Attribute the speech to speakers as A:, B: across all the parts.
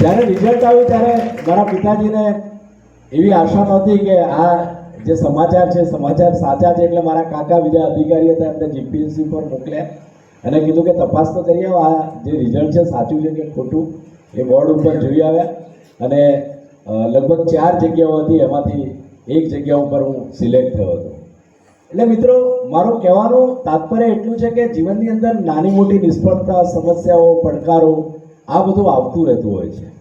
A: જ્યારે રિઝલ્ટ આવ્યું ત્યારે મારા પિતાજીને એવી આશા નહોતી કે આ જે સમાચાર છે, સમાચાર સાચા છે એટલે મારા કાકા બીજા અધિકારી હતા એમને જીપીએસસી પર મોકલ્યા. અને કીધું કે તપાસ તો કરી આવો, આ જે રિઝલ્ટ છે સાચું છે કે ખોટું, એ બોર્ડ ઉપર જોઈ આવ્યા. અને લગભગ ચાર જગ્યાઓ હતી, એમાંથી એક જગ્યા ઉપર હું સિલેક્ટ થયો હતો. એટલે મિત્રો, મારું કહેવાનું તાત્પર્ય એટલું છે કે જીવનની અંદર નાની મોટી નિષ્ફળતા, સમસ્યાઓ, પડકારો આ બધું આવતું રહેતું હોય છે.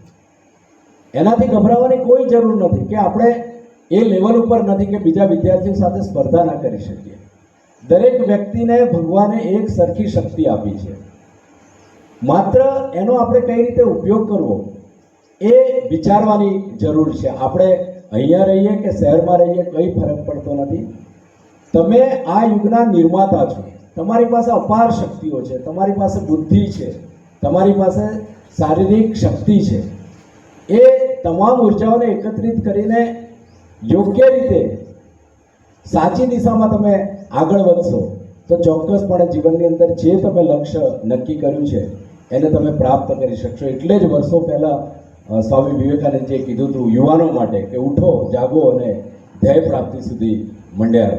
A: એનાથી ગભરાવાની કોઈ જરૂર નથી કે આપણે એ લેવલ ઉપર નથી કે બીજા વિદ્યાર્થીઓ સાથે સ્પર્ધા ના કરી શકીએ. દરેક વ્યક્તિને ભગવાને એક સરખી શક્તિ આપી છે. માત્ર એનો આપણે કઈ રીતે ઉપયોગ કરવો એ વિચારવાની જરૂર છે. આપણે અહીંયા રહીએ કે શહેરમાં રહીએ કંઈ ફરક પડતો નથી. તમે આ યુગના નિર્માતા છો. તમારી પાસે અપાર શક્તિઓ છે. તમારી પાસે બુદ્ધિ છે. તમારી પાસે શારીરિક શક્તિ છે. એ તમામ ઉર્જાઓને એકત્રિત કરીને યોગ્ય રીતે સાચી દિશામાં તમે આગળ વધશો, તો ચોક્કસપણે જીવનની અંદર જે તમે લક્ષ્ય નક્કી કર્યું છે, એને તમે પ્રાપ્ત કરી શકશો. એટલે જ વર્ષો પહેલાં સ્વામી વિવેકાનંદજીએ કીધું હતું, યુવાનો માટે કે ઉઠો, જાગો અને ધ્યેય પ્રાપ્તિ સુધી મંડ્યા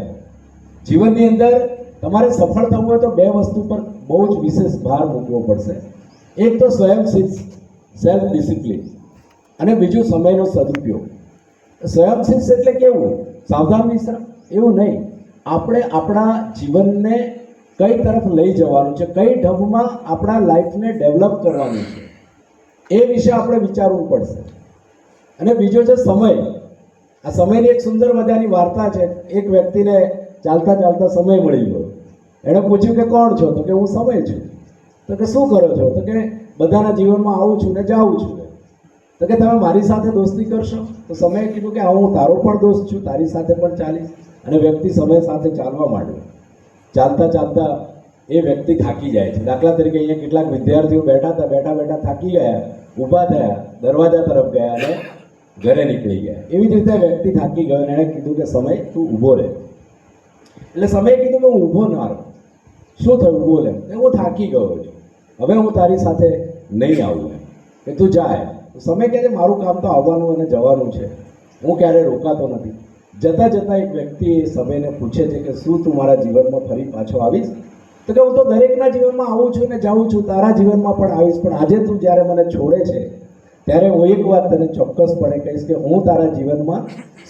A: જીવનની અંદર તમારે સફળ થવું હોય તો બે વસ્તુ પર બહુ જ વિશેષ ભાર મૂકવો પડશે. એક તો સ્વયં સેલ્ફ ડિસિપ્લિન અને બીજું સમયનો સદુપયોગ. સ્વયં શિસ્ત એટલે કેવું? સાવધાન વિશ્રામ. એવું નહીં. આપણે આપણા જીવનને કઈ તરફ લઈ જવાનું છે, કઈ ઢબમાં આપણા લાઈફને ડેવલપ કરવાનું છે, એ વિશે આપણે વિચારવું પડશે. અને બીજો છે સમય. આ સમયની એક સુંદર મજાની વાર્તા છે. એક વ્યક્તિને ચાલતા ચાલતા સમય મળી ગયો. એણે પૂછ્યું કે કોણ છો? તો કે હું સમય છું. તો કે શું કરો છો? તો કે બધાના જીવનમાં આવું છું ને જાઉં છું. તો કે તમે મારી સાથે દોસ્તી કરશો? તો સમયે કીધું કે હા તારો પણ દોસ્ત છું, તારી સાથે પણ ચાલીશ. અને વ્યક્તિ સમય સાથે ચાલવા માંડ્યો ચાલતા ચાલતા એ વ્યક્તિ થાકી જાય છે. દાખલા તરીકે અહીંયા કેટલાક વિદ્યાર્થીઓ બેઠા હતા, બેઠા બેઠા થાકી ગયા, ઊભા થયા, દરવાજા તરફ ગયા અને ઘરે નીકળી ગયા. એવી જ રીતે વ્યક્તિ થાકી ગયો અને એણે કીધું કે સમય તું ઊભો રહે. એટલે સમયે કીધું કે હું ઊભો ના રહું. શું થયું? બોલે હું થાકી ગયો છું. હવે હું તારી સાથે નહીં આવું એમ. કે તું જાય. સમય કહે છે મારું કામ તો આવવાનું અને જવાનું છે. હું ક્યારે રોકાતો નથી. જતાં જતાં એક વ્યક્તિ એ સમયને પૂછે છે કે શું તું મારા જીવનમાં ફરી પાછો આવીશ? તો કે હું તો દરેકના જીવનમાં આવું છું ને જાઉં છું, તારા જીવનમાં પણ આવીશ. પણ આજે તું જ્યારે મને છોડે છે, ત્યારે હું એક વાત તને ચોક્કસપણે કહીશ કે હું તારા જીવનમાં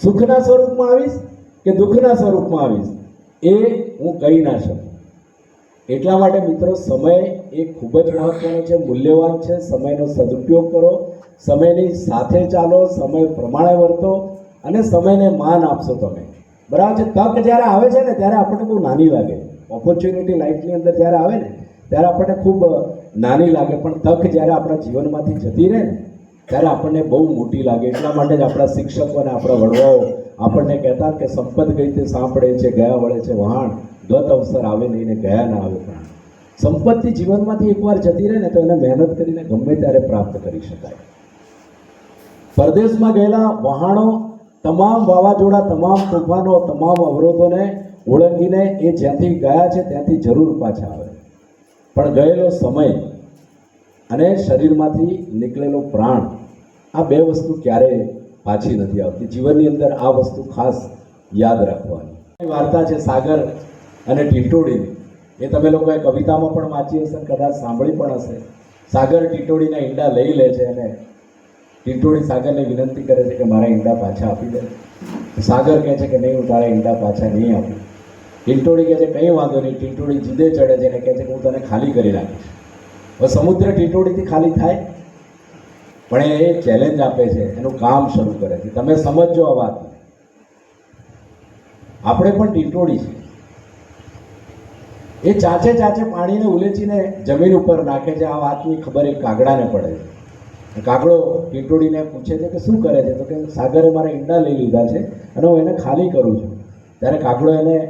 A: સુખના સ્વરૂપમાં આવીશ કે દુઃખના સ્વરૂપમાં આવીશ? એ હું કહી ના શકું. એટલા માટે મિત્રો, સમય એ ખૂબ જ મહત્વનો છે, મૂલ્યવાન છે. સમયનો સદુપયોગ કરો. સમયની સાથે ચાલો, સમય પ્રમાણે વર્તો અને સમયને માન આપશો તમે. બરાબર છે? તક જ્યારે આવે છે ને, ત્યારે આપણને બહુ નાની લાગે. ઓપોર્ચ્યુનિટી લાઈફની અંદર જ્યારે આવે ને, ત્યારે આપણને ખૂબ નાની લાગે. પણ તક જ્યારે આપણા જીવનમાંથી જતી રહે ને, ત્યારે આપણને બહુ મોટી લાગે. એટલા માટે જ આપણા શિક્ષકો અને આપણા વડવાઓ આપણને કહેતા કે સંપત કઈ રીતે સાંભળે છે, ગયા વળે છે, વહાણ. ગત અવસર આવે નહીં ને ગયા ના આવે પ્રાણ સંપત્તિ જીવનમાંથી એકવાર જતી રહે ને તો એને મહેનત કરીને ગમે ત્યારે પ્રાપ્ત કરી શકાય. પરદેશમાં ગયેલા વહાણો તમામ વાવાઝોડા, તમામ તોફાનો, તમામ અવરોધોને ઓળંગીને એ જ્યાંથી ગયા છે ત્યાંથી જરૂર પાછા આવે. પણ ગયેલો સમય અને શરીરમાંથી નીકળેલો પ્રાણ આ બે વસ્તુ ક્યારેય પાછી નથી આવતી. જીવનની અંદર આ વસ્તુ ખાસ યાદ રાખવાની. વાર્તા છે સાગર અને ટીટોડીની એ તમે લોકોએ કવિતામાં પણ વાંચી હશે કદાચ સાંભળી પણ હશે. સાગર ટીટોડીના ઈંડા લઈ લે છે અને ટીટોડી સાગરને વિનંતી કરે છે કે મારા ઈંડા પાછા આપી દે. સાગર કહે છે કે નહીં, હું તારા ઈંડા પાછા નહીં આપું. ટીટોડી કહે છે, કંઈ વાંધો નહીં, ટીટોડી જીદે ચડે છે અને કહે છે કે હું તને ખાલી કરી નાખીશ હવે સમુદ્ર ટીટોડીથી ખાલી થાય? પણ એ ચેલેન્જ આપે છે, એનું કામ શરૂ કરે છે. તમે સમજજો આ વાત. આપણે પણ ટીટોડી છે એ ચાચે ચાચે પાણીને ઉલેચીને જમીન ઉપર નાખે છે. આ વાતની ખબર એ કાગડાને પડે છે. કાગડો ટીંટોડીને પૂછે છે કે શું કરે છે? તો કે સાગરે મારા ઈંડા લઈ લીધા છે અને હું એને ખાલી કરું છું. ત્યારે કાગડો એને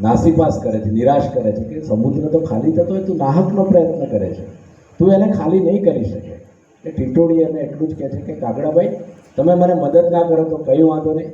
A: નાસીપાસ કરે છે, નિરાશ કરે છે કે સમુદ્ર તો ખાલી થતો હોય, તું નાહકનો પ્રયત્ન કરે છે. તું એને ખાલી નહીં કરી શકે. એ ટીંટોડી એને એટલું જ કહે છે કે કાગડાભાઈ તમે મને મદદ ના કરો તો કંઈ વાંધો નહીં.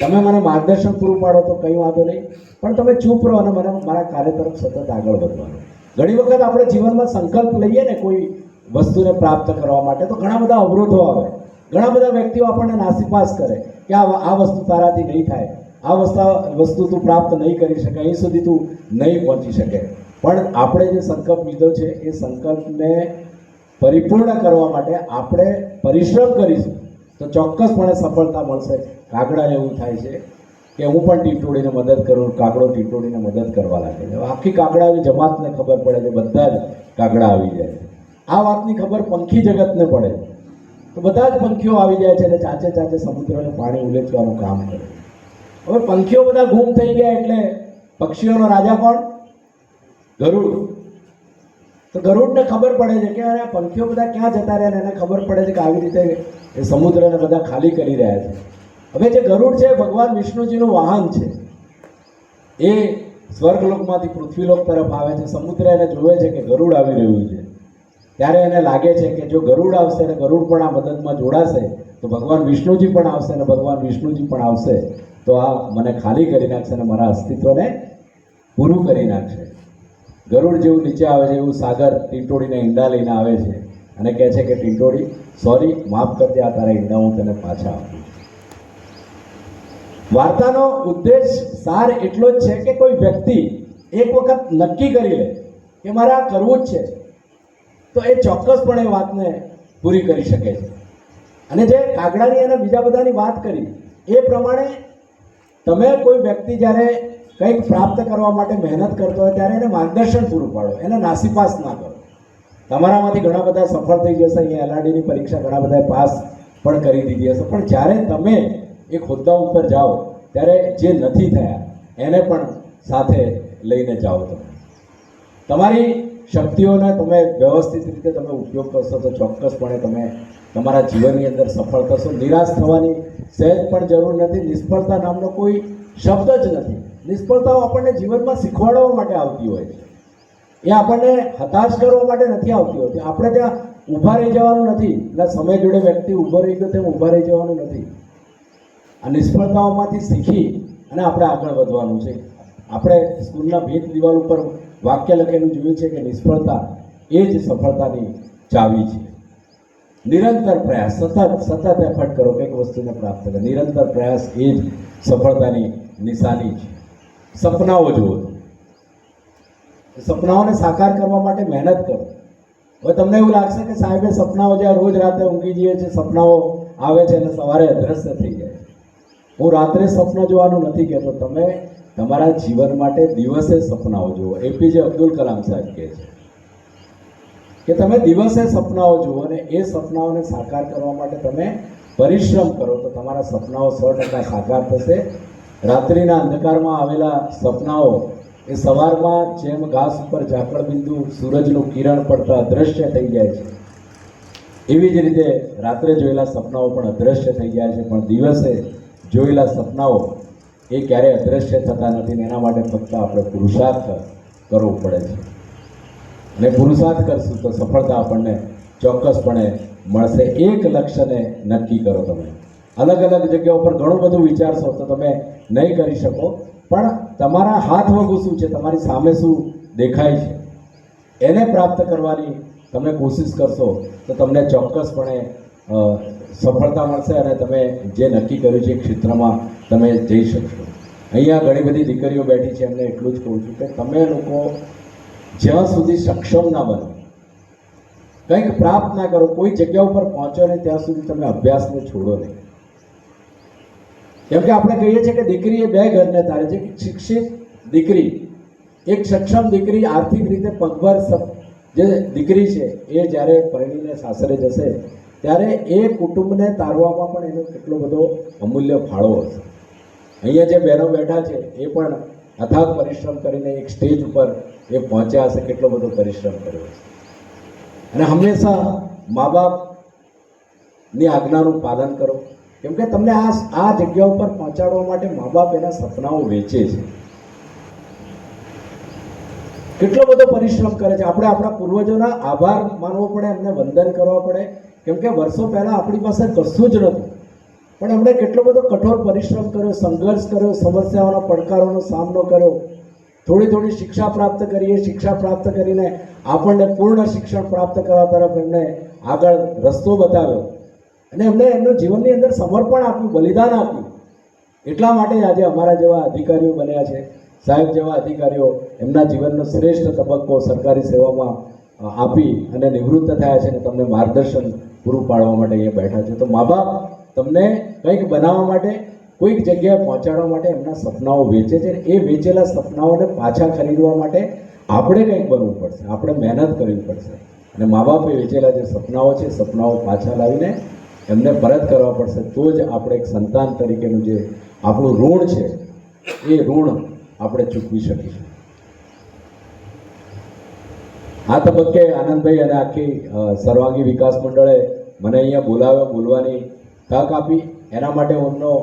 A: તમે મને માર્ગદર્શન પૂરું પાડો તો કંઈ વાંધો નહીં. પણ તમે ચૂપ રહો અને મને મારા કાર્ય તરફ સતત આગળ વધવાનું ઘણી વખત આપણે જીવનમાં સંકલ્પ લઈએ ને કોઈ વસ્તુને પ્રાપ્ત કરવા માટે, તો ઘણા બધા અવરોધો આવે. ઘણા બધા વ્યક્તિઓ આપણને નાસીપાસ કરે કે આ આ વસ્તુ તારાથી નહીં થાય. આ વસ્તુ વસ્તુ તું પ્રાપ્ત નહીં કરી શકે, અહીં સુધી તું નહીં પહોંચી શકે. પણ આપણે જે સંકલ્પ લીધો છે, એ સંકલ્પને પરિપૂર્ણ કરવા માટે આપણે પરિશ્રમ કરીશું. તો ચોક્કસપણે સફળતા મળશે. કાગડાને એવું થાય છે કે હું પણ ટીટોડીને મદદ કરું, કાગડો ટીટોડીને મદદ કરવા લાગે છે. આખી કાગડાની જમાતને ખબર પડે છે, બધા જ કાગડા આવી જાય છે. આ વાતની ખબર પંખી જગતને પડે તો બધા જ પંખીઓ આવી જાય છે અને ચાચે ચાચે સમુદ્રને પાણી ઉલેચવાનું કામ કરે હવે પંખીઓ બધા ગુમ થઈ ગયા એટલે પક્ષીઓનો રાજા કોણ? ગરુડ. તો ગરુડને ખબર પડે છે કે અરે પંખીઓ બધા ક્યાં જતા રહ્યા એને ખબર પડે છે કે આવી રીતે એ સમુદ્રને બધા ખાલી કરી રહ્યા છે. હવે જે ગરુડ છે ભગવાન વિષ્ણુજીનું વાહન છે. એ સ્વર્ગલોકમાંથી પૃથ્વીલોક તરફ આવે છે. સમુદ્ર એને જોવે છે કે ગરુડ આવી રહ્યું છે. ત્યારે એને લાગે છે કે જો ગરુડ આવશે અને ગરુડ પણ આ મદદમાં જોડાશે, તો ભગવાન વિષ્ણુજી પણ આવશે અને ભગવાન વિષ્ણુજી પણ આવશે, તો આ મને ખાલી કરી નાખશે અને મારા અસ્તિત્વને પૂરું કરી નાખશે. ગરુડ જેવું નીચે આવે છે, એવું સાગર ટીંટોડીને ઈંડા લઈને આવે છે અને કહે છે કે ટીંટોડી સોરી, માફ કરજે આ તારા ઈંડા હું તને પાછા આપું. વાર્તાનો ઉદ્દેશ સાર એટલો જ છે કે કોઈ વ્યક્તિ એક વખત નક્કી કરી લે કે મારે આ કરવું જ છે. તો એ ચોક્કસપણે વાતને પૂરી કરી શકે છે. અને જે કાગડાની અને બીજા બધાની વાત કરી, એ પ્રમાણે તમે કોઈ વ્યક્તિ જ્યારે કંઈક પ્રાપ્ત કરવા માટે મહેનત કરતો હોય ત્યારે એને માર્ગદર્શન પૂરું પાડો, એને નાસીપાસ ના કરો. તમારામાંથી ઘણા બધા સફળ થઈ જશે, અહીંયા એલઆરડીની પરીક્ષા ઘણા બધા પાસ પણ કરી દીધી હશે. પણ જ્યારે તમે એક હોદ્દા ઉપર જાઓ, ત્યારે જે નથી થયા, એને પણ સાથે લઈને જાઓ તમે. તમારી શક્તિઓને તમે વ્યવસ્થિત રીતે તમે ઉપયોગ કરશો તો ચોક્કસપણે તમે તમારા જીવનની અંદર સફળ થશો. નિરાશ થવાની સહેજ પણ જરૂર નથી. નિષ્ફળતા નામનો કોઈ શબ્દ જ નથી. નિષ્ફળતાઓ આપણને જીવનમાં શીખવાડવા માટે આવતી હોય છે. એ આપણને હતાશ કરવા માટે નથી આવતી હોતી. આપણે ત્યાં ઊભા રહી જવાનું નથી. એટલે સમય જોડે વ્યક્તિ ઊભો રહી ગયો તેમ ઊભા રહી જવાનું નથી. આ નિષ્ફળતાઓમાંથી શીખી અને આપણે આગળ વધવાનું છે. આપણે સ્કૂલના ભેદ દિવાલ ઉપર વાક્ય લખેલું જોયું છે કે નિષ્ફળતા એ જ સફળતાની ચાવી છે. નિરંતર પ્રયાસ, સતત સતત એફર્ટ કરો, કંઈક વસ્તુને પ્રાપ્ત કરો. નિરંતર પ્રયાસ એ જ સફળતાની નિશાની છે. સપનાઓ જુઓ. સપનાઓને સાકાર કરવા માટે મહેનત કરો. હવે તમને એવું લાગશે કે સાહેબે સપનાઓ જ્યાં રોજ રાતે ઊંઘી જઈએ છે સપનાઓ આવે છે અને સવારે અદ્રશ્ય થઈ જાય. હું રાત્રે સપના જોવાનું નથી કહેતો. તમે તમારા જીવન માટે દિવસે સપનાઓ જુઓ. એપીજે અબ્દુલ કલામ સાહેબ કહે છે કે તમે દિવસે સપનાઓ જુઓ અને એ સપનાઓને સાકાર કરવા માટે તમે પરિશ્રમ કરો તો તમારા સપનાઓ સો ટકા સાકાર થશે. રાત્રિના અંધકારમાં આવેલા સપનાઓ એ સવારમાં જેમ ઘાસ ઉપર ઝાકળ બિંદુ સૂરજનું કિરણ પડતા અદ્રશ્ય થઈ જાય છે. એવી જ રીતે રાત્રે જોયેલા સપનાઓ પણ અદ્રશ્ય થઈ જાય છે. પણ દિવસે જોયેલા સપનાઓ એ ક્યારેય અદ્રશ્ય થતા નથી એના માટે ફક્ત આપણે પુરુષાર્થ કરવો પડે છે. અને પુરુષાર્થ કરશું તો સફળતા આપણને ચોક્કસપણે મળશે. એક લક્ષ્યને નક્કી કરો તમે. અલગ અલગ જગ્યાઓ પર ઘણું બધું વિચારશો તો તમે નહીં કરી શકો. પણ તમારા હાથ વગું શું છે? તમારી સામે શું દેખાય છે? એને પ્રાપ્ત કરવાની તમે કોશિશ કરશો તો તમને ચોક્કસપણે સફળતા મળશે અને તમે જે નક્કી કર્યું છે એ ક્ષેત્રમાં તમે જઈ શકશો. અહીંયા ઘણી બધી દીકરીઓ બેઠી છે, એમને એટલું જ કહું છું કે તમે લોકો જ્યાં સુધી સક્ષમ ના બનો, કંઈક પ્રાપ્ત ના કરો, કોઈ જગ્યા ઉપર પહોંચો નહીં, ત્યાં સુધી તમે અભ્યાસને છોડો નહીં. કેમ કે આપણે કહીએ છીએ કે દીકરી એ બે ઘરને તારે છે શિક્ષિત દીકરી, એક સક્ષમ દીકરી આર્થિક રીતે પગભર જે દીકરી છે, એ જ્યારે પરણીને સાસરે જશે ત્યારે એ કુટુંબને તારવામાં પણ એનો કેટલો બધો અમૂલ્ય ફાળો હશે અહીંયા જે બહેનો બેઠા છે, એ પણ અથાગ પરિશ્રમ કરીને એક સ્ટેજ ઉપર એ પહોંચ્યા હશે, કેટલો બધો પરિશ્રમ કર્યો હશે. અને હંમેશા મા બાપની આજ્ઞાનું પાલન કરો. કેમ કે તમને આ આ જગ્યા ઉપર પહોંચાડવા માટે મા બાપ એના સપનાઓ વેચે છે. કેટલો બધો પરિશ્રમ કરે છે. આપણે આપણા પૂર્વજોના આભાર માનવો પડે, એમને વંદન કરવા પડે. કેમ કે વર્ષો પહેલાં આપણી પાસે કશું જ નહોતું. પણ એમણે કેટલો બધો કઠોર પરિશ્રમ કર્યો, સંઘર્ષ કર્યો, સમસ્યાઓનો પડકારોનો સામનો કર્યો. થોડી થોડી શિક્ષા પ્રાપ્ત કરીએ, શિક્ષા પ્રાપ્ત કરીને આપણને પૂર્ણ શિક્ષણ પ્રાપ્ત કરવા તરફ એમણે આગળ રસ્તો બતાવ્યો. અને એમણે એમનું જીવનની અંદર સમર્પણ આપ્યું, બલિદાન આપ્યું. એટલા માટે આજે અમારા જેવા અધિકારીઓ બન્યા છે. સાહેબ જેવા અધિકારીઓ એમના જીવનનો શ્રેષ્ઠ તબક્કો સરકારી સેવામાં આપી અને નિવૃત્ત થયા છે અને તમને માર્ગદર્શન પૂરું પાડવા માટે અહીંયા બેઠા છે. તો મા બાપ તમને કંઈક બનાવવા માટે, કોઈક જગ્યાએ પહોંચાડવા માટે એમના સપનાઓ વેચે છે. એ વેચેલા સપનાઓને પાછા ખરીદવા માટે આપણે કંઈક બનવું પડશે. આપણે મહેનત કરવી પડશે. અને મા બાપે વેચેલા જે સપનાઓ છે, સપનાઓ પાછા લાવીને એમને પરત કરવા પડશે. તો જ આપણે એક સંતાન તરીકેનું જે આપણું ઋણ છે, એ ઋણ આપણે ચૂકવી શકીશું. આ તબક્કે આનંદભાઈ અને આખી સર્વાંગી વિકાસ મંડળે મને અહીંયા બોલાવ્યો બોલવાની તક આપી એના માટે હું એમનો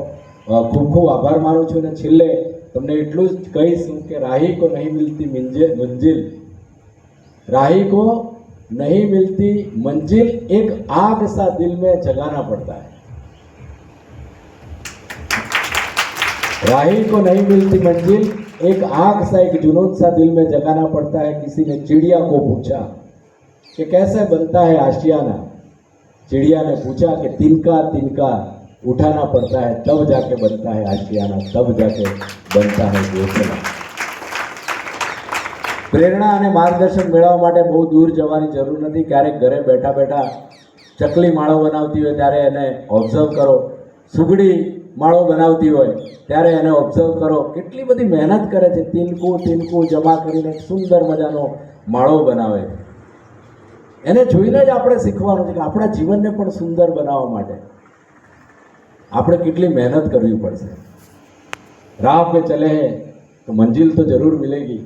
A: અ, ખૂબ ખૂબ આભાર માનું છું અને છેલ્લે તમને એટલું જ કહીશ હું કે રાહી કો નહીં મિલતી મંજિલ મંજિલ राही को नहीं मिलती मंजिल एक आग सा दिल में जगाना पड़ता है राही को नहीं मिलती मंजिल एक आग सा एक जुनून सा दिल में जगाना पड़ता है किसी ने चिड़िया को पूछा कि कैसे बनता है आशियाना चिड़िया ने पूछा कि तिनका तिनका उठाना पड़ता है तब जाके बनता है आशियाना तब जाके बनता है घोंसला પ્રેરણા અને માર્ગદર્શન મેળવવા માટે બહુ દૂર જવાની જરૂર નથી ક્યારેક ઘરે બેઠા બેઠા ચકલી માળો બનાવતી હોય ત્યારે એને ઓબ્ઝર્વ કરો સુગડી માળો બનાવતી હોય ત્યારે એને ઓબ્ઝર્વ કરો કેટલી બધી મહેનત કરે છે તિનકું તિનકું જમા કરીને એક સુંદર મજાનો માળો બનાવે છે એને જોઈને જ આપણે શીખવાનું છે કે આપણા જીવનને પણ સુંદર બનાવવા માટે આપણે કેટલી મહેનત કરવી પડશે. રાહ પે ચલે હે તો મંજિલ તો જરૂર મિલેગી.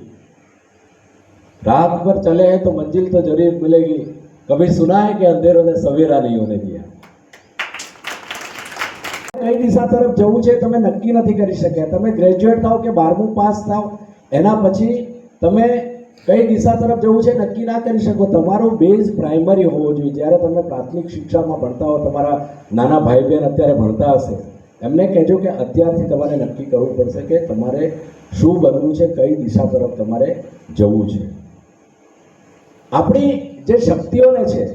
A: રાહ પર ચલે હે તો મંજિલ તો જરૂર મિલેગી. કભી સુના હે કે અંધેરો ને સવેરા નહીં હોને દિયા? કઈ દિશા તરફ જવું છે તમે નક્કી નથી કરી શક્યા. તમે ગ્રેજ્યુએટ થાવ કે બારમું પાસ થાવ એના પછી તમે કઈ દિશા તરફ જવું છે નક્કી ના કરી શકો. તમારો બેઝ પ્રાઇમરી હોવો જોઈએ. જ્યારે તમે પ્રાથમિક શિક્ષામાં ભણતા હો, તમારા નાના ભાઈ બહેન અત્યારે ભણતા હશે, એમને કહેજો કે અત્યારથી તમારે નક્કી કરવું પડશે કે તમારે શું બનવું છે, કઈ દિશા તરફ તમારે જવું છે. આપણી જે શક્તિઓને છે,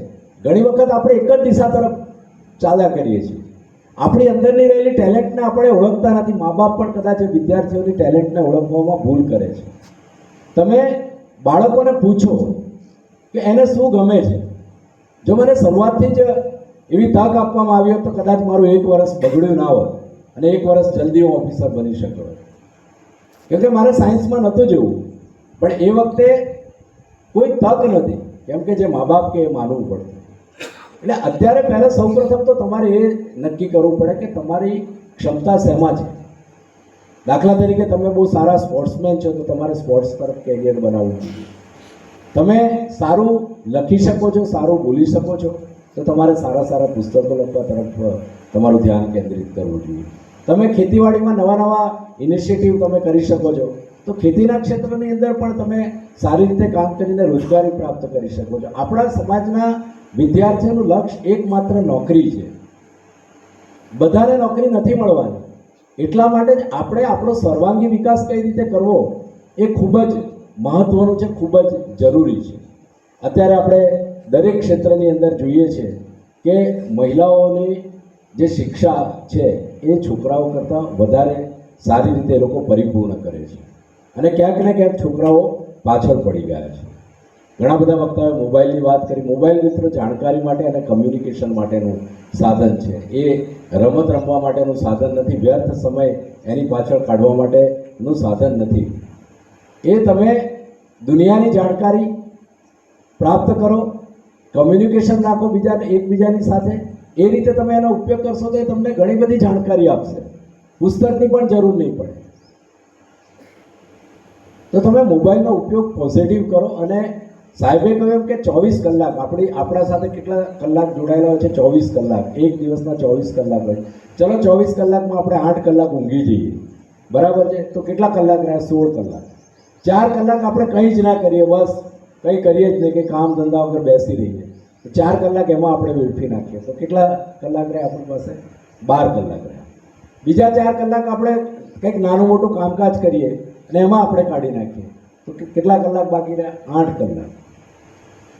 A: ઘણી વખત આપણે એક જ દિશા તરફ ચાલ્યા કરીએ છીએ. આપણી અંદરની રહેલી ટેલેન્ટને આપણે ઓળખતા નથી. મા બાપ પણ કદાચ વિદ્યાર્થીઓની ટેલેન્ટને ઓળખવામાં ભૂલ કરે છે. તમે બાળકોને પૂછો કે એને શું ગમે છે? જો મને શરૂઆતથી જ એવી તક આપવામાં આવી હોત તો કદાચ મારું એક વર્ષ બગડ્યું ના હોત અને એક વર્ષ જલ્દી હું ઓફિસર બની શક્યો હોત. કેમ કે મારે સાયન્સમાં નહોતું જવું. પણ એ વખતે કોઈ તક નથી. કેમ કે જે મા બાપ કે એ માનવું પડતું એટલે અત્યારે પહેલાં સૌપ્રથમ તો તમારે એ નક્કી કરવું પડે કે તમારી ક્ષમતા શેમાં છે? દાખલા તરીકે તમે બહુ સારા સ્પોર્ટ્સમેન છો તો તમારે સ્પોર્ટ્સ તરફ કેરિયર બનાવવું જોઈએ. તમે સારું લખી શકો છો, સારું બોલી શકો છો, તો તમારે સારા સારા પુસ્તકો લખવા તરફ તમારું ધ્યાન કેન્દ્રિત કરવું જોઈએ. તમે ખેતીવાડીમાં નવા નવા ઇનિશિયેટિવ તમે કરી શકો છો, તો ખેતીના ક્ષેત્રની અંદર પણ તમે સારી રીતે કામ કરીને રોજગારી પ્રાપ્ત કરી શકો છો. આપણા સમાજના વિદ્યાર્થીઓનું લક્ષ્ય એકમાત્ર નોકરી છે. બધાને નોકરી નથી મળવાની. એટલા માટે જ આપણે આપણો સર્વાંગી વિકાસ કઈ રીતે કરવો એ ખૂબ જ મહત્વનું છે, ખૂબ જ જરૂરી છે. અત્યારે આપણે દરેક ક્ષેત્રની અંદર જોઈએ છે કે મહિલાઓની જે શિક્ષા છે એ છોકરાઓ કરતાં વધારે સારી રીતે એ લોકો પરિપૂર્ણ કરે છે. અને ક્યાંક ને ક્યાંક છોકરાઓ પાછળ પડી ગયા છે. ઘણા બધા વક્તાઓએ મોબાઈલની વાત કરી. મોબાઈલ મિત્રો જાણકારી માટે અને કમ્યુનિકેશન માટેનું સાધન છે. એ રમત રમવા માટેનું સાધન નથી. વ્યર્થ સમય એની પાછળ કાઢવા માટેનું સાધન નથી. એ તમે દુનિયાની જાણકારી પ્રાપ્ત કરો કમ્યુનિકેશન રાખો બીજાને એકબીજાની સાથે. એ રીતે તમે એનો ઉપયોગ કરશો તો એ તમને ઘણી બધી જાણકારી આપશે. પુસ્તકની પણ જરૂર નહીં પડે. તો તમે મોબાઈલનો ઉપયોગ પોઝિટિવ કરો અને સાહેબે કહ્યું કે ચોવીસ કલાક, આપણી આપણા સાથે કેટલા કલાક જોડાયેલા હોય છે? ચોવીસ કલાક. એક દિવસના ચોવીસ કલાક હોય. ચલો ચોવીસ કલાકમાં આપણે આઠ કલાક ઊંઘી જઈએ. બરાબર છે? તો કેટલા કલાક રહ્યા? સોળ કલાક. ચાર કલાક આપણે કંઈ જ ના કરીએ, બસ. કંઈ કરીએ જ નહીં કે કામ ધંધા વગર બેસી રહીએ. તો ચાર કલાક એમાં આપણે વેડફી નાખીએ. તો કેટલા કલાક રહ્યા આપણી પાસે? બાર કલાક રહ્યા. બીજા ચાર કલાક આપણે કંઈક નાનું મોટું કામકાજ કરીએ અને એમાં આપણે કાઢી નાખીએ. તો કેટલા કલાક બાકી રહ્યા? આઠ કલાક.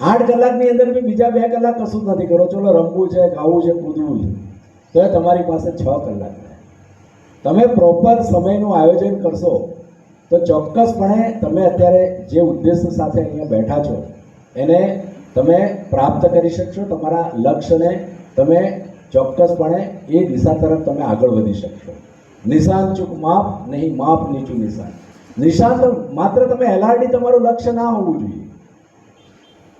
A: આઠ કલાકની અંદર બી બીજા બે કલાક કશું જ નથી કરો. ચલો, રમવું છે ખાવું છે, કૂદવું છે. તો એ તમારી પાસે છ કલાક તમે પ્રોપર સમયનું આયોજન કરશો, તો ચોક્કસપણે તમે અત્યારે જે ઉદ્દેશ સાથે અહીંયા બેઠા છો, એને તમે પ્રાપ્ત કરી શકશો, તમારા લક્ષ્યને તમે ચોક્કસપણે એ દિશા તરફ તમે આગળ વધી શકશો. નિશાન ચૂક માપ નહીં, માપ નીચું નિશાન. નિશાન માત્ર તમે એલઆરડી તમારું લક્ષ્ય ના હોવું જોઈએ.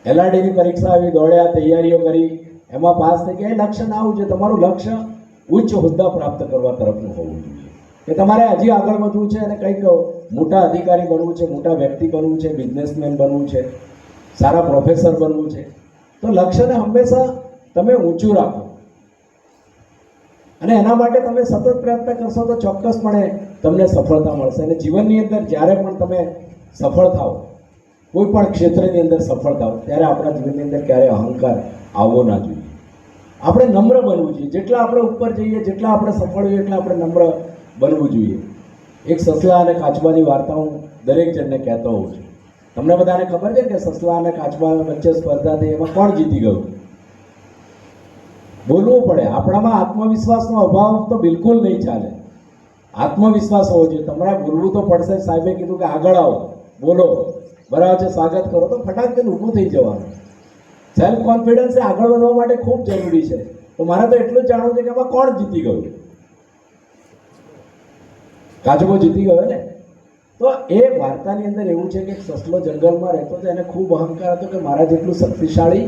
A: એલઆરડીની પરીક્ષા આવી, દોડ્યા, તૈયારીઓ કરી. એમાં પાસ થઈ ગયા. એ લક્ષ્ય ના હોવું જોઈએ. તમારું લક્ષ્ય ઉચ્ચ હોદ્દા પ્રાપ્ત કરવા તરફનું હોવું જોઈએ. કે તમારે હજી આગળ વધવું છે અને કંઈક મોટા અધિકારી બનવું છે, મોટા વ્યક્તિ બનવું છે, બિઝનેસમેન બનવું છે, સારા પ્રોફેસર બનવું છે. તો લક્ષ્યને હંમેશા તમે ઊંચું રાખો. અને એના માટે તમે સતત પ્રયત્ન કરશો તો ચોક્કસપણે તમને સફળતા મળશે. અને જીવનની અંદર જ્યારે પણ તમે સફળ થાઓ કોઈ પણ ક્ષેત્રની અંદર સફળતા હોય, ત્યારે આપણા જીવનની અંદર ક્યારેય અહંકાર આવવો ના જોઈએ. આપણે નમ્ર બનવું જોઈએ. જેટલા આપણે ઉપર જઈએ, જેટલા આપણે સફળ હોઈએ, એટલા આપણે નમ્ર બનવું જોઈએ. એક સસલા અને કાચબાની વાર્તા હું દરેક જણને કહેતો હોઉં છું. તમને બધાને ખબર છે કે સસલા અને કાચબા વચ્ચે સ્પર્ધા થઈ એમાં કોણ જીતી ગયું? બોલવું પડે. આપણામાં આત્મવિશ્વાસનો અભાવ તો બિલકુલ નહીં ચાલે. આત્મવિશ્વાસ હોવો જોઈએ. તમારે બોલવું તો પડશે. સાહેબે કીધું કે આગળ આવો. બોલો. બરાબર છે, સ્વાગત કરો. તો ફટાક દઈને ઊભું થઈ જવાનું. સેલ્ફ કોન્ફિડન્સ એ આગળ વધવા માટે ખૂબ જરૂરી છે. તો મારે તો એટલું જ જાણવું છે કે આમાં કોણ જીતી ગયું? કાચબો જીતી ગયો ને? તો એ વાર્તાની અંદર એવું છે કે સસલો જંગલમાં રહેતો હતો, એને ખૂબ અહંકાર હતો કે મારા જેટલું શક્તિશાળી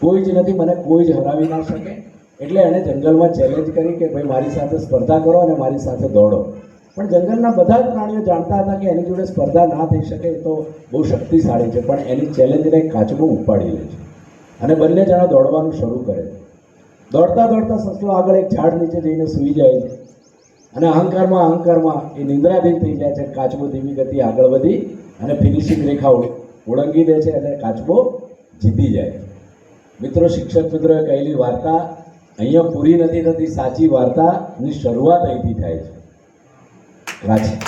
A: કોઈ જ નથી, મને કોઈ જ હરાવી ના શકે. એટલે એણે જંગલમાં ચેલેન્જ કરી કે ભાઈ મારી સાથે સ્પર્ધા કરો અને મારી સાથે દોડો. પણ જંગલના બધા જ પ્રાણીઓ જાણતા હતા કે એની જોડે સ્પર્ધા ના થઈ શકે તો બહુ શક્તિશાળી છે, પણ એની ચેલેન્જને કાચબો ઉપાડી લે છે. અને બંને જણા દોડવાનું શરૂ કરે છે. દોડતા દોડતા સસલો આગળ એક ઝાડ નીચે જઈને સૂઈ જાય છે. અને અહંકારમાં અહંકારમાં એ નિંદ્રાધીન થઈ જાય છે, કાચબો ધીમી ગતિ આગળ વધી અને ફિનિશિંગ રેખા ઓળંગી દે છે અને કાચબો જીતી જાય છે. મિત્રો, શિક્ષક મિત્રોએ કહેલી વાર્તા, અહીંયા પૂરી નથી થતી, સાચી વાર્તાની શરૂઆત અહીંથી થાય છે. વાંચી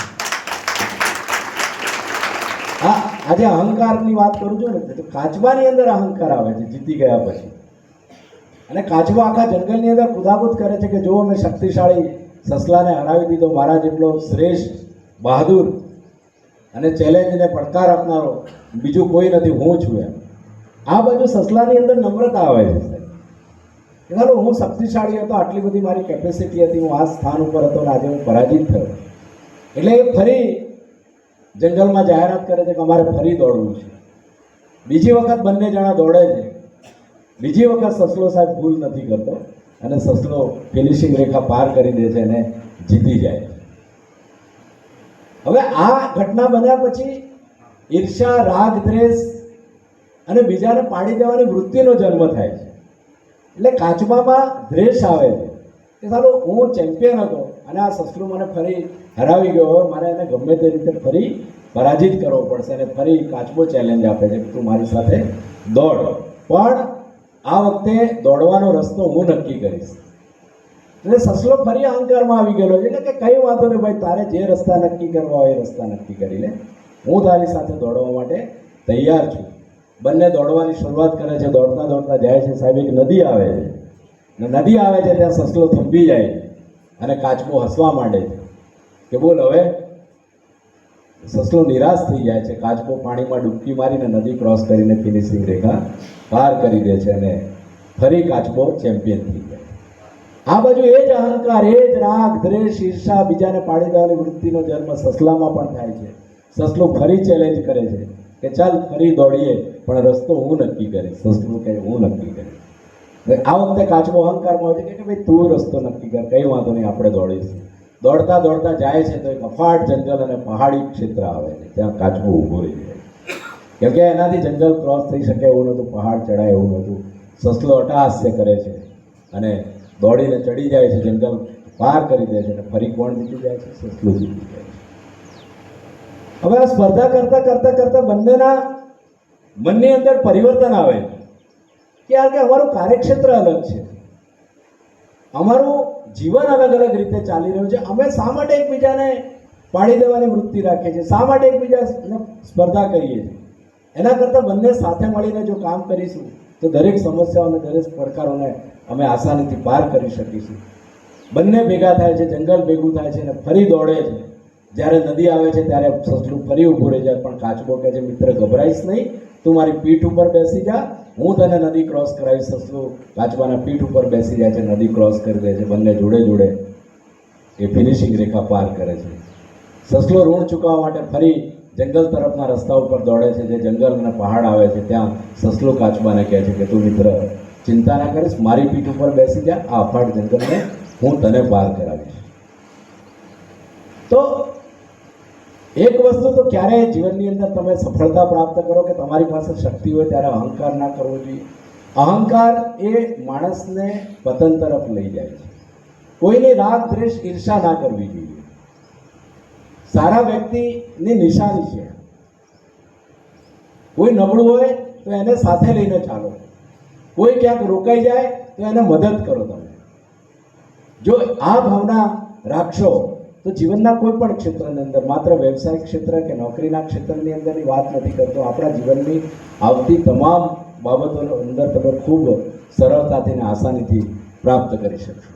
A: હા આજે અહંકારની વાત કરું છું ને, તો કાચબાની અંદર અહંકાર આવે છે, જીતી ગયા પછી. અને કાચબો આખા જંગલની અંદર કુદાકુદ કરે છે કે જો મેં શક્તિશાળી સસલાને હરાવી દીધો, મારા જેટલો શ્રેષ્ઠ બહાદુર અને ચેલેન્જને પડકાર આપનારો બીજું કોઈ નથી, હું છું એમ. આ બાજુ સસલાની અંદર નમ્રતા આવે છે. ચાલો હું શક્તિશાળી હતો, આટલી બધી મારી કેપેસિટી હતી, હું આ સ્થાન ઉપર હતો અને આજે હું પરાજિત થયો. એટલે એ ફરી જંગલમાં જાહેરાત કરે છે કે અમારે ફરી દોડવું છે. બીજી વખત બંને જણા દોડે છે. બીજી વખત સસલો સાહેબ ભૂલ નથી કરતો અને સસલો ફિનિશિંગ રેખા પાર કરી દે છે અને જીતી જાય છે. હવે આ ઘટના બન્યા પછી ઈર્ષા, રાગ, દ્વેષ અને બીજાને પાડી દેવાની વૃત્તિનો જન્મ થાય છે. એટલે કાચબામાં દ્વેષ આવે છે. કે સારું હું ચેમ્પિયન હતો. અને આ સસલું મને ફરી હરાવી ગયો. હોય મારે એને ગમે તે રીતે ફરી પરાજિત કરવો પડશે અને ફરી કાચબો ચેલેન્જ આપે છે. કે તું મારી સાથે દોડ. પણ આ વખતે દોડવાનો રસ્તો હું નક્કી કરીશ. એટલે સસલો ફરી અહંકારમાં આવી ગયેલો એટલે કે કઈ વાંધો નહીં ભાઈ, તારે જે રસ્તા નક્કી કરવા હોય એ રસ્તા નક્કી કરી લે. હું તારી સાથે દોડવા માટે તૈયાર છું. બંને દોડવાની શરૂઆત કરે છે. દોડતા દોડતા જાય છે. સાહેબ, એક નદી આવે છે. ને નદી આવે છે, ત્યાં સસલો થંભી જાય છે. અને કાચબો હસવા માંડે છે. કે બોલ હવે, સસલો નિરાશ થઈ જાય છે. કાચબો પાણીમાં ડૂબકી મારીને નદી ક્રોસ કરીને ફિનિશિંગ રેખા પાર કરી દે છે અને ફરી કાચબો ચેમ્પિયન થઈ જાય આ બાજુ એ જ અહંકાર, એ જ રાગ, દ્વેષ, ઈર્ષા, બીજાને પાડી દેવાની વૃત્તિનો જન્મ સસલામાં પણ થાય છે. સસલું ફરી ચેલેન્જ કરે છે કે ચાલ ફરી દોડીએ, પણ રસ્તો હું નક્કી કરીશ. સસલું કહે, હું નક્કી કરીશ. આ વખતે કાચબો અહંકારમાં હોય છે કે ભાઈ તું રસ્તો નક્કી કર, કંઈ વાંધો નહીં, આપણે દોડીશું. દોડતા દોડતા જાય છે તો એક અફાટ જંગલ અને પહાડી ક્ષેત્ર આવે છે, ત્યાં કાચબો ઊભો રહી જાય. કેમ કે એનાથી જંગલ ક્રોસ થઈ શકે એવું નહોતું, પહાડ ચડાય એવું નહોતું. સસલો અટાહાસ્ય કરે છે અને દોડીને ચડી જાય છે, જંગલ પાર કરી દે છે અને ફરી કોણ જીતી જાય છે? સસલું જીતી જાય હવે આ સ્પર્ધા કરતા કરતા કરતા બંનેના મનની અંદર પરિવર્તન આવે છે. કે આ કે અમારું કાર્યક્ષેત્ર અલગ છે. અમારું જીવન અલગ અલગ રીતે ચાલી રહ્યું છે. અમે શા માટે એકબીજાને પાડી દેવાની વૃત્તિ રાખીએ છીએ? શા માટે એકબીજાને સ્પર્ધા કરીએ છીએ? એના કરતાં બંને સાથે મળીને જો કામ કરીશું, તો દરેક સમસ્યાઓને દરેક પડકારોને અમે આસાનીથી પાર કરી શકીશું. બંને ભેગા થાય છે, જંગલ ભેગું થાય છે અને ફરી દોડે છે. જ્યારે નદી આવે છે, ત્યારે સસલું ફરી ઊભું રહી જાય પણ કાચબો કહે છે, મિત્ર, ગભરાઈશ નહીં. તું મારી પીઠ ઉપર બેસી જા. હું તને નદી ક્રોસ કરાવીશ સસલું કાચબાના પીઠ ઉપર બેસી જાય છે, નદી ક્રોસ કરી દે છે, બંને જોડે જોડે એ ફિનિશિંગ રેખા પાર કરે છે. સસલો ઋણ ચૂકવવા માટે ફરી જંગલ તરફના રસ્તા ઉપર દોડે છે, જે જંગલ અને પહાડ આવે છે, ત્યાં સસલો કાચબાને કહે છે કે તું મિત્ર, ચિંતા ના કરીશ, મારી પીઠ ઉપર બેસી જા, આ અફાટ જંગલને હું તને પાર કરાવીશ. તો એક વસ્તુ તો ક્યારેય જીવનની અંદર તમે સફળતા પ્રાપ્ત કરો કે તમારી પાસે શક્તિ હોય ત્યારે અહંકાર ના કરવો જોઈએ. અહંકાર એ માણસને પતન તરફ લઈ જાય છે. કોઈની રાગ, દ્વેષ, ઈર્ષા ના કરવી જોઈએ. સારા વ્યક્તિની નિશાની છે. કોઈ નબળું હોય તો એને સાથે લઈને ચાલો. કોઈ ક્યાંક રોકાઈ જાય તો એને મદદ કરો તમે. જો આ ભાવના રાખશો તો જીવનના કોઈ પણ ક્ષેત્રની અંદર, માત્ર વ્યવસાયિક ક્ષેત્ર કે નોકરીના ક્ષેત્રની અંદરની વાત નથી કરતો, આપણા જીવનની આવતી તમામ બાબતોનો અંદર તમે ખૂબ સરળતાથી અને આસાનીથી પ્રાપ્ત કરી શકશો.